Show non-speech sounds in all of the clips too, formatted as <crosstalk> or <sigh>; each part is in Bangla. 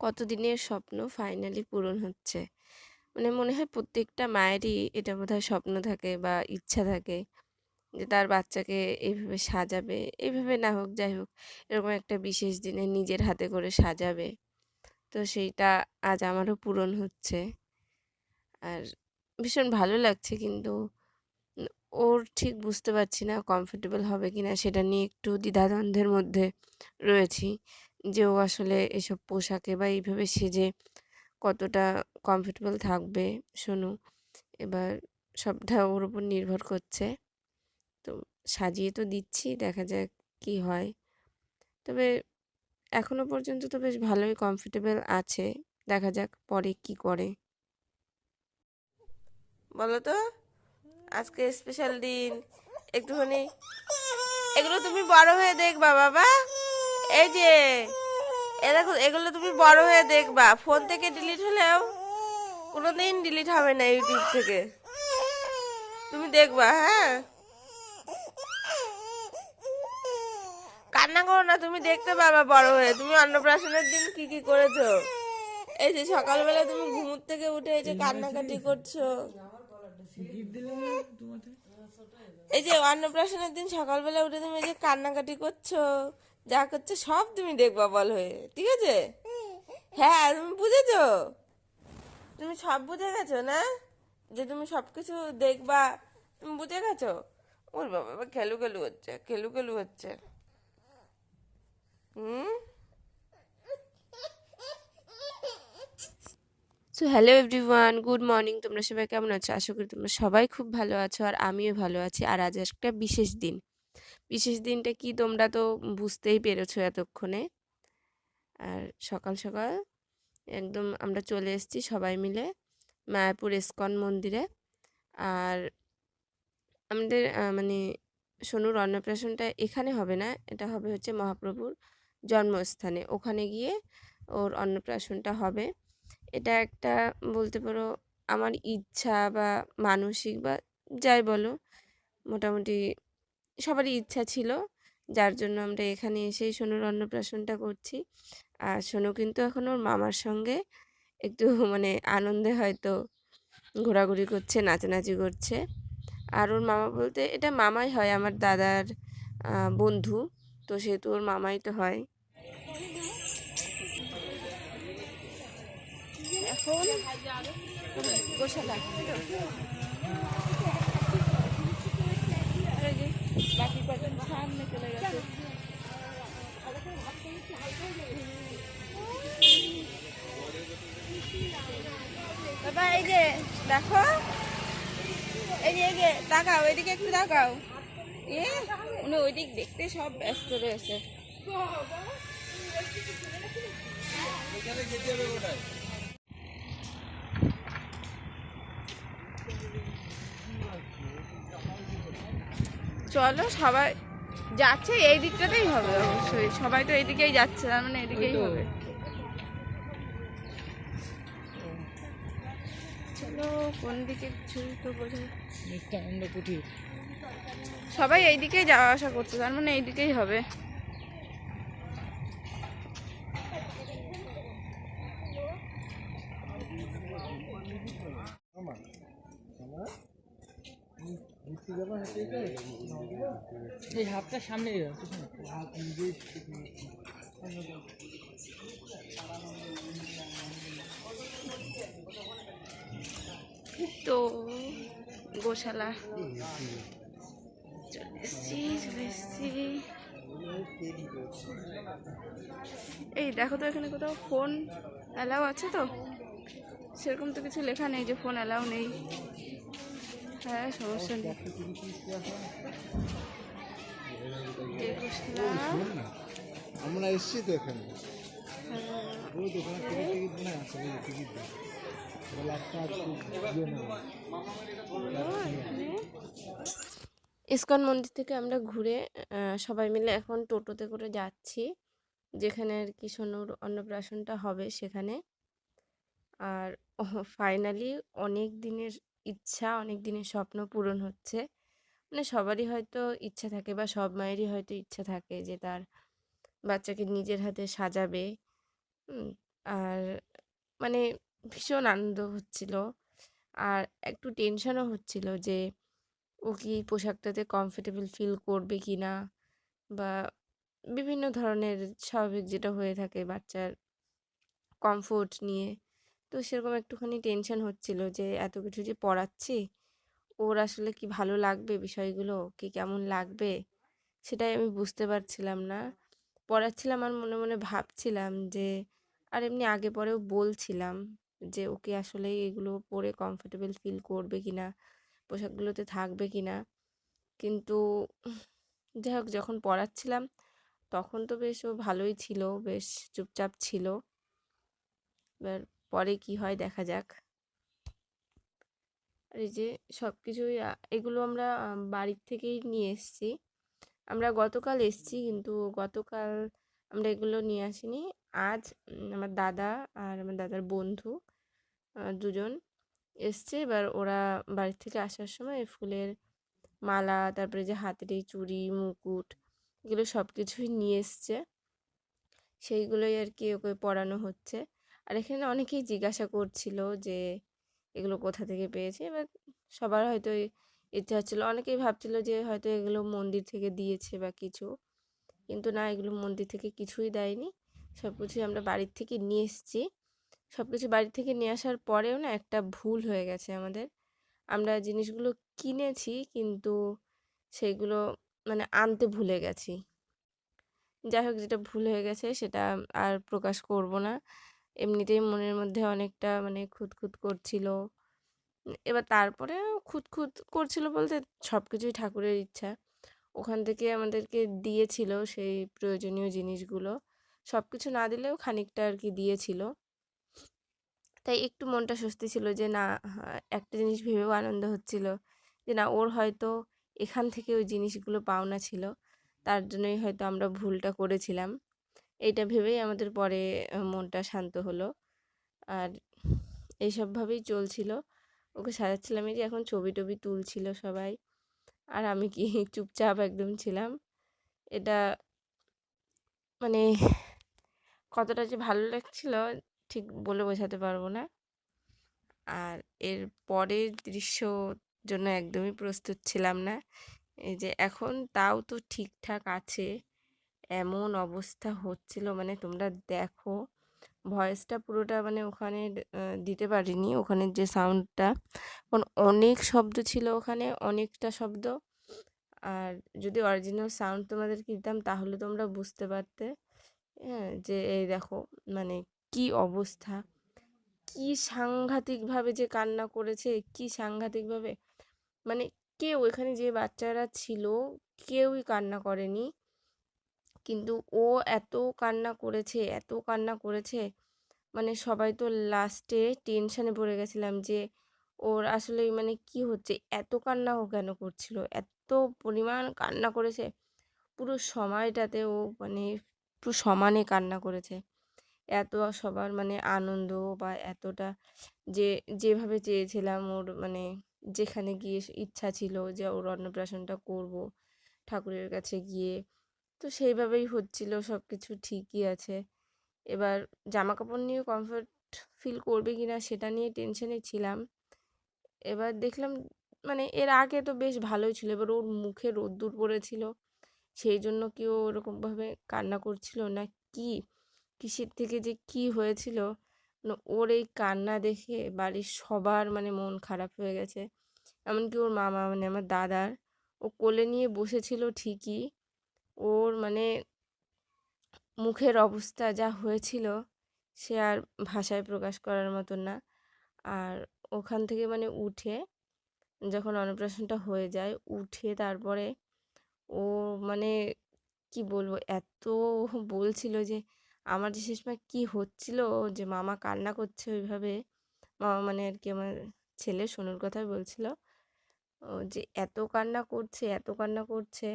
কতদিনের স্বপ্ন ফাইনালি পূরণ হচ্ছে। মানে মনে হয় প্রত্যেকটা মায়েরই এটা বোধহয় স্বপ্ন থাকে বা ইচ্ছা থাকে যে তার বাচ্চাকে এইভাবে সাজাবে। এইভাবে না হোক যাই হোক, এরকম একটা বিশেষ দিনে নিজের হাতে করে সাজাবে। তো সেইটা আজ আমারও পূরণ হচ্ছে। আর ভীষণ ভালো লাগছে কিন্তু ওর ঠিক বুঝতে পারছি না কমফোর্টেবল হবে কিনা সেটা নিয়ে একটু দ্বিধাদ্বন্দ্বের মধ্যে রয়েছি। যে ও আসলে এসব পোশাকে বা এইভাবে সেজে কতটা কমফোর্টেবল থাকবে সোনু। এবার সবটা ওর উপর নির্ভর করছে। তো সাজিয়ে তো দিচ্ছি, দেখা যাক কি হয়। তবে এখনও পর্যন্ত তো বেশ ভালোই কমফোর্টেবল আছে। দেখা যাক পরে কি করে। বলো তো, আজকে স্পেশাল দিন, একটুখানি এগুলো তুমি বড় হয়ে দেখবা, বাবা এই যে এ দেখো, এগুলো তুমি বড় হয়ে দেখবা। ফোন থেকে ডিলিট হলেও কোনোদিন ডিলিট হবে না ইউটিউব থেকে। তুমি দেখবা হ্যাঁ? কান্না করো না, তুমি দেখতে পাবা বড় হয়ে। তুমি অন্নপ্রাশনের দিন কি কি করেছ? এই যে সকালবেলা তুমি ঘুমুর থেকে উঠে এই যে কান্নাকাটি করছ। এই যে অন্নপ্রাশনের দিন সকালবেলা উঠে তুমি এই যে কান্নাকাটি করছ। যা করছ সব তুমি দেখবা বল হয়ে। ঠিক আছে? হ্যাঁ তুমি বুঝেছ? তুমি সব বুঝে গেছো না? যে তুমি সব কিছু দেখবা, তুমি বুঝে গেছো? ওর বাবা খেলু খেলু হচ্ছে, খেলু খেলু হচ্ছে। হুম? So hello everyone good morning তোমরা সবাই কেমন আছো? আশা করি তোমরা সবাই খুব ভালো আছো আর আমিও ভালো আছি। আর আজ একটা বিশেষ দিন। বিশেষ দিনটা কি তোমরা তো বুঝতেই পেরেছ এতক্ষণে। আর সকাল সকাল একদম আমরা চলে এসেছি সবাই মিলে মায়াপুর ইস্কন মন্দিরে। আর আমাদের মানে সোনুর অন্নপ্রাশনটা এখানে হবে না, এটা হবে হচ্ছে মহাপ্রভুর জন্মস্থানে। ওখানে গিয়ে ওর অন্নপ্রাশনটা হবে। এটা একটা বলতে পারো আমার ইচ্ছা বা মানসিক বা যাই বলো, মোটামুটি সবারই ইচ্ছা ছিল। যার জন্য আমরা এখানে এসেই সোনুর অন্নপ্রাশনটা করছি। আর সোনু কিন্তু এখন ওর মামার সঙ্গে একটু মানে আনন্দে হয়তো ঘোরাঘুরি করছে, নাচানাচি করছে। আর ওর মামা বলতে এটা মামাই হয়, আমার দাদার বন্ধু। তো সেহেতু ওর মামাই তো হয়। এখন বাকি কজন সামনে চলে গেছে। বাবা এই যে দেখো এই যে এই যে তাকাও এদিকে একটু তাকাও। এ উনি ওইদিক দেখতে সব ব্যস্ত রয়েছে। চলো সবাই যাচ্ছে এই দিকটাতেই হবে অবশ্যই। সবাই তো এইদিকেই যাচ্ছে তার মানে এদিকেই হবে। চলো কোন দিকে তো বোঝা সবাই এইদিকেই যাওয়া আসা করছে তার মানে এইদিকেই হবে। এই হাতটা সামনে তো, গোশালা। এই দেখো তো এখানে কোথাও ফোন অ্যালাউ আছে তো? সেরকম তো কিছু লেখা নেই যে ফোন অ্যালাউ নেই। হ্যাঁ সমস্যা নেই। আমরা এসছি তো এখানে। ওই দোকানে টিকিট টিকিট আছে টিকিট লাভটা খুব না ইসকন মন্দির থেকে আমরা ঘুরে সবাই মিলে এখন টোটোতে করে যাচ্ছি যেখানে আর কি সোনুর অন্নপ্রাশনটা হবে সেখানে। আর ফাইনালি অনেক দিনের ইচ্ছা অনেক দিনের স্বপ্ন পূরণ হচ্ছে। মানে সবারই হয়তো ইচ্ছা থাকে বা সব মায়েরই হয়তো ইচ্ছা থাকে যে তার বাচ্চাকে নিজের হাতে সাজাবে। আর মানে ভীষণ আনন্দ হচ্ছিল। আর একটু টেনশনও হচ্ছিল যে ও কি পোশাকটাতে কমফোর্টেবল ফিল করবে কি না বা বিভিন্ন ধরনের স্বাভাবিক যেটা হয়ে থাকে বাচ্চার কমফোর্ট নিয়ে। তো সেরকম একটুখানি টেনশন হচ্ছিল যে, এত কিছু যে পড়াচ্ছি, ওর আসলে কি ভালো লাগবে বিষয়গুলো? কি কেমন লাগবে? সেটাই আমি বুঝতে পারছিলাম না। পড়াচ্ছিলাম আর মনে মনে ভাবছিলাম যে, আর এমনি আগে পরেও বলছিলাম যে, ওকে আসলে এগুলো পরে কমফোর্টেবল ফিল করবে কি না পোশাকগুলোতে থাকবে কি না কিন্তু যাই হোক, যখন পড়াচ্ছিলাম, তখন তো বেশ ও ভালোই ছিল, বেশ চুপচাপ ছিল। এবার পরে কি হয় দেখা যাক। আর এই যে সব কিছুই এগুলো আমরা বাড়ির থেকেই নিয়ে এসেছি। আমরা গতকাল এসেছি কিন্তু গতকাল আমরা এগুলো নিয়ে আসিনি। আজ আমার দাদা আর আমার দাদার বন্ধু দুজন এসছে। এবার ওরা বাড়ির থেকে আসার সময় ফুলের মালা, তারপরে যে হাতের এই চুড়ি, মুকুট, এগুলো সব কিছুই নিয়ে এসছে। সেইগুলোই আর কি ওকে পড়ানো হচ্ছে। আর এখানে অনেকেই জিজ্ঞাসা করছিল যে, এগুলো কোথা থেকে পেয়েছে? এবার সবার হয়তো ইচ্ছা হচ্ছিল। অনেকেই ভাবছিল যে, হয়তো এগুলো মন্দির থেকে দিয়েছে বা কিছু। কিন্তু না, এগুলো মন্দির থেকে কিছুই দেয়নি। সব কিছুই আমরা বাড়ির থেকে নিয়ে এসেছি। সব কিছু বাড়ি থেকে নিয়ে আসার পরেও না একটা ভুল হয়ে গেছে আমাদের। আমরা জিনিসগুলো কিনেছি, কিন্তু সেগুলো মানে আনতে ভুলে গেছি। যাই হোক, যেটা ভুল হয়ে গেছে সেটা আর প্রকাশ করব না। এমনিতেই মনের মধ্যে অনেকটা মানে খুঁতখুত করছিল। এবার তারপরে খুঁতখুত করছিল বলতে সব কিছুই ঠাকুরের ইচ্ছা। ওখান থেকে আমাদেরকে দিয়েছিল সেই প্রয়োজনীয় জিনিসগুলো। সব কিছু না দিলেও খানিকটা আর কি দিয়েছিল। তাই একটু মনটা স্বস্তি ছিল যে, না, একটা জিনিস ভেবেও আনন্দ হচ্ছিল যে, না, ওর হয়তো এখান থেকে ওই জিনিসগুলো পাওনা ছিল। তার জন্যই হয়তো আমরা ভুলটা করেছিলাম। এইটা ভেবেই আমাদের পরে মনটা শান্ত হলো। আর এইসবভাবেই চলছিল। ওকে সাজাচ্ছিলাম এই যে এখন ছবি টবি তুলছিল সবাই। আর আমি কি <laughs> চুপচাপ একদম ছিলাম। এটা মানে কতটা যে ভালো লাগছিল ঠিক বলে বোঝাতে পারব না। আর এর পরের দৃশ্য জন্য একদমই প্রস্তুত ছিলাম না। এই যে এখন তাও তো ঠিকঠাক আছে। এমন অবস্থা হচ্ছিল মানে তোমরা দেখো, ভয়েসটা পুরোটা মানে ওখানে দিতে পারিনি। ওখানের যে সাউন্ডটা কারণ অনেক শব্দ ছিল ওখানে, অনেকটা শব্দ। আর যদি অরিজিনাল সাউন্ড তোমাদেরকে দিতাম, তাহলে তোমরা বুঝতে পারতে হ্যাঁ যে এই দেখো মানে কি অবস্থা। কি সাংঘাতিকভাবে যে কান্না করেছে, কি সাংঘাতিকভাবে মানে কেউ এখানে যে বাচ্চারা ছিল, কেউই কান্না করেনি। কিন্তু ও এত কান্না করেছে, এত কান্না করেছে। মানে সবাই তো লাস্টে টেনশানে পড়ে গেছিলাম যে, ওর আসলে মানে কি হচ্ছে? এত কান্না ও কেন করছিল? এত পরিমাণ কান্না করেছে। পুরো সময়টাতে ও মানে পুরো সমানে কান্না করেছে। এত সবার মানে আনন্দ বা এতটা যে, যেভাবে চেয়েছিলাম ওর মানে যেখানে গিয়ে ইচ্ছা ছিল যে ওর অন্নপ্রাশনটা করব, ঠাকুরের কাছে গিয়ে তো সেইভাবেই হচ্ছিল সব কিছু ঠিকই আছে। এবার জামা কাপড় নিয়ে কমফোর্ট ফিল করবে কি না সেটা নিয়ে টেনশনে ছিলাম। এবার দেখলাম মানে এর আগে তো বেশ ভালোই ছিল, এবার ওর মুখে রোদ্দুর পড়েছিল। সেই জন্য কি ও ওরকমভাবে কান্না করছিল না কি? কিসের থেকে যে কি হয়েছিল? মানে ওর এই কান্না দেখে বাড়ির সবার মানে মন খারাপ হয়ে গেছে। এমনকি ওর মামা মানে আমার দাদার, ও কোলে নিয়ে বসেছিল ঠিকই। ওর মানে মুখের অবস্থা যা হয়েছিল সে আর ভাষায় প্রকাশ করার মতো না। আর ওখান থেকে মানে উঠে যখন অন্নপ্রাশনটা হয়ে যায়, উঠে তারপরে ও মানে কি বলব, এত বলছিল যে, আমার যে শেষমেশ কি হচ্ছিল, যে মামা কান্না করছে ওইভাবে। মামা মানে আর কি আমার ছেলে সোনুর কথাই বলছিল যে, এত কান্না করছে, এত কান্না করছে।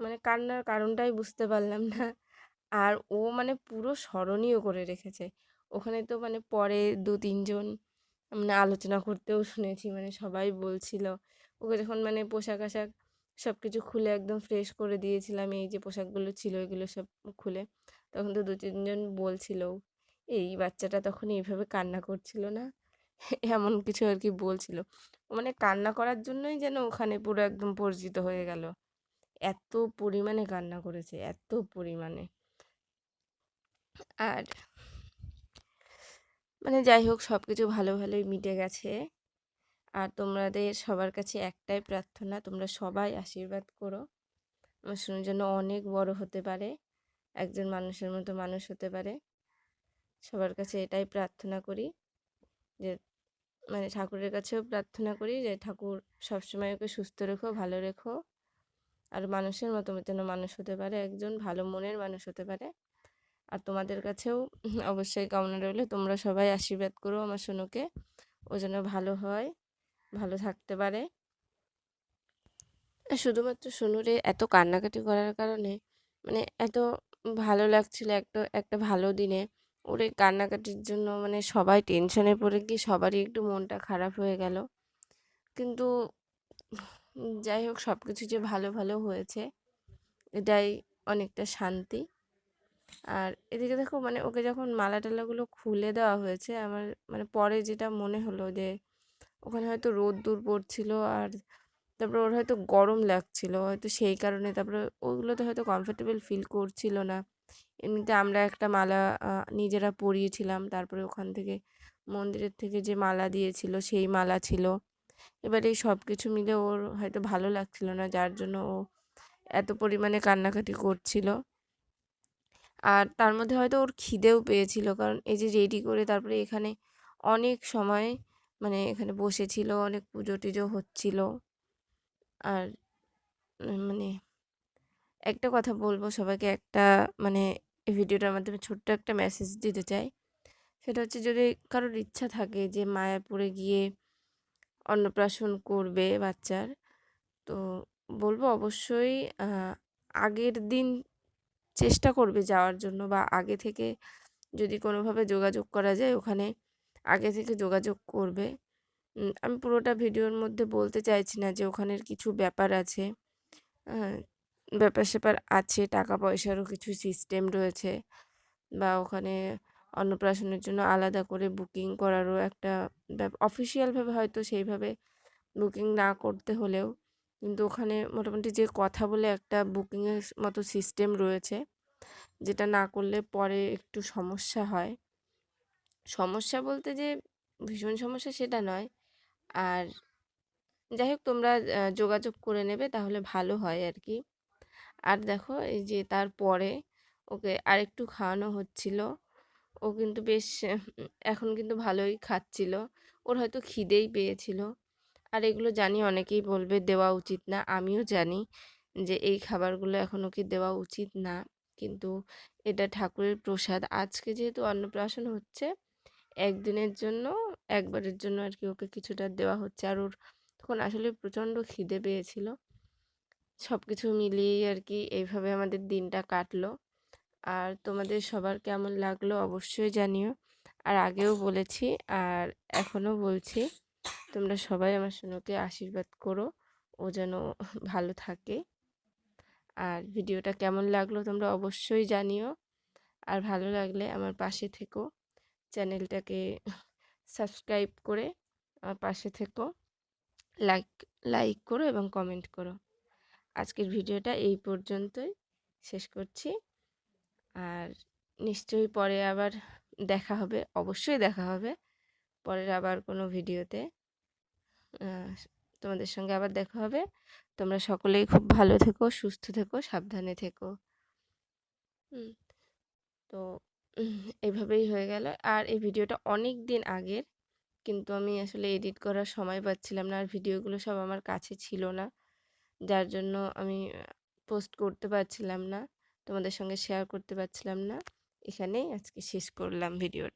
মানে কান্নার কারণটাই বুঝতে পারলাম না। আর ও মানে পুরো স্মরণীয় করে রেখেছে। ওখানে তো মানে পরে দু তিনজন মানে আলোচনা করতেও শুনেছি মানে সবাই বলছিল। ওকে যখন মানে পোশাক আশাক সব কিছু খুলে একদম ফ্রেশ করে দিয়েছিলাম, এই যে পোশাকগুলো ছিল এগুলো সব খুলে, তখন তো দু তিনজন বলছিল, এই বাচ্চাটা তখন এইভাবে কান্না করছিল না? এমন কিছু আর কি বলছিল। মানে কান্না করার জন্যই যেন ওখানে পুরো একদম পরিচিত হয়ে গেল। এত পরিমাণে কান্না করেছে, এত পরিমাণে। আর মানে যাই হোক সব কিছু ভালো ভালোই মিটে গেছে। আর তোমাদের সবার কাছে একটাই প্রার্থনা, তোমরা সবাই আশীর্বাদ করো। আমার সোনুর জন্য অনেক বড় হতে পারে, একজন মানুষের মতো মানুষ হতে পারে। সবার কাছে এটাই প্রার্থনা করি যে মানে ঠাকুরের কাছেও প্রার্থনা করি যে, ঠাকুর সবসময় ওকে সুস্থ রেখো, ভালো রেখো। আর মানুষের মতো যেন মানুষ হতে পারে, একজন ভালো মনের মানুষ হতে পারে। আর তোমাদের কাছেও <laughs> অবশ্যই কামনা রইল। তোমরা সবাই আশীর্বাদ করো আমার সোনুকে। ও যেন ভালো হয়, ভালো থাকতে পারে। শুধুমাত্র সোনুরে এত কান্নাকাটি করার কারণে মানে এত ভালো লাগছিল একটা একটা ভালো দিনে। ওর এই কান্নাকাটির জন্য মানে সবাই টেনশনে পড়ে গিয়ে সবারই একটু মনটা খারাপ হয়ে গেল। কিন্তু যাই হোক সব কিছু যে ভালো ভালো হয়েছে, এটাই অনেকটা শান্তি। আর এদিকে দেখো মানে ওকে যখন মালা টালাগুলো খুলে দেওয়া হয়েছে, আমার মানে পরে যেটা মনে হলো যে, ওখানে হয়তো রোদ্দুর পড়ছিল আর তারপরে ওর হয়তো গরম লাগছিল, হয়তো সেই কারণে তারপরে ওগুলোতে হয়তো কমফোর্টেবল ফিল করছিল না। এমনিতে আমরা একটা মালা নিজেরা পরিয়েছিলাম, তারপরে ওখান থেকে মন্দিরের থেকে যে মালা দিয়েছিল, সেই মালা ছিল। এবারে এই সব কিছু মিলে ওর হয়তো ভালো লাগছিল না, যার জন্য ও এত পরিমাণে কান্নাকাটি করছিল। আর তার মধ্যে হয়তো ওর খিদেও পেয়েছিল, কারণ এই যে রেডি করে তারপরে এখানে অনেক সময় মানে এখানে বসেছিল, অনেক পুজো টুজো হচ্ছিল। আর মানে একটা কথা বলব সবাইকে, একটা মানে এই ভিডিওটার মাধ্যমে ছোট্ট একটা মেসেজ দিতে চাই। সেটা হচ্ছে যদি কারোর ইচ্ছা থাকে যে মায়াপুরে গিয়ে অন্নপ্রাশন করবে বাচ্চার। তো বলব অবশ্যই আগের দিন চেষ্টা করবে যাওয়ার জন্য বা আগে থেকে যদি কোনোভাবে যোগাযোগ করা যায় ওখানে আগে থেকে যোগাযোগ করবে। আমি পুরোটা ভিডিওর মধ্যে বলতে চাইছি না যে ওখানের কিছু ব্যাপার আছে। ব্যাপার স্যাপার আছে টাকা পয়সারও কিছু সিস্টেম রয়েছে বা ওখানে অন্নপ্রাশনের জন্য আলাদা করে বুকিং করারও একটা অফিসিয়ালভাবে হয়তো সেইভাবে বুকিং না করতে হলেও, কিন্তু ওখানে মোটামুটি যে কথা বলে একটা বুকিংয়ের মতো সিস্টেম রয়েছে, যেটা না করলে পরে একটু সমস্যা হয়। সমস্যা বলতে যে ভীষণ সমস্যা সেটা নয়। আর যাই হোক তোমরা যোগাযোগ করে নেবে তাহলে ভালো হয় আর কি আর দেখো এই যে তারপরে ওকে আরেকটু খাওয়ানো হচ্ছিল। ও কিন্তু বেশ এখন কিন্তু ভালোই খাচ্ছিল। ওর হয়তো খিদেই পেয়েছিল। আর এগুলো জানি অনেকেই বলবে দেওয়া উচিত না, আমিও জানি যে এই খাবারগুলো এখন ওকে দেওয়া উচিত না। কিন্তু এটা ঠাকুরের প্রসাদ। আজকে যেহেতু অন্নপ্রাশন হচ্ছে, একদিনের জন্য, একবারের জন্য আর কি ওকে কিছুটা দেওয়া হচ্ছে। আর ওর তখন আসলে প্রচণ্ড খিদে পেয়েছিল। সব কিছু মিলিয়েই আর কি এইভাবে আমাদের দিনটা কাটলো। আর তোমাদের সবার কেমন লাগল অবশ্যই জানিও। আর আগেও বলেছি, আর এখনও বলছি, তোমরা সবাই আমার সোনুকে আশীর্বাদ করো, ও যেন ভালো থাকে। আর ভিডিওটা কেমন লাগল তোমরা অবশ্যই জানিও। আর ভালো লাগলে আমার পাশে থেকো, চ্যানেলটাকে সাবস্ক্রাইব করে আমার পাশে থেকো, লাইক লাইক করো এবং কমেন্ট করো। আজকের ভিডিওটা এই পর্যন্তই, শেষ করছি। আর নিশ্চয়ই পরে আবার দেখা হবে, অবশ্যই দেখা হবে। পরের আবার কোনো ভিডিওতে। তোমাদের সঙ্গে আবার দেখা হবে। তোমরা সকলেই খুব ভালো থেকো, সুস্থ থেকো, সাবধানে থেকো। তো এইভাবেই হয়ে গেল। আর এই ভিডিওটা অনেক দিন আগের, কিন্তু আমি আসলে এডিট করার সময় পাচ্ছিলাম না, আর ভিডিওগুলো সব আমার কাছে ছিল না। যার জন্য আমি পোস্ট করতে পারছিলাম না। তোমাদের সঙ্গে শেয়ার করতে পারছিলাম না। এখানেই আজকে শেষ করলাম ভিডিওটা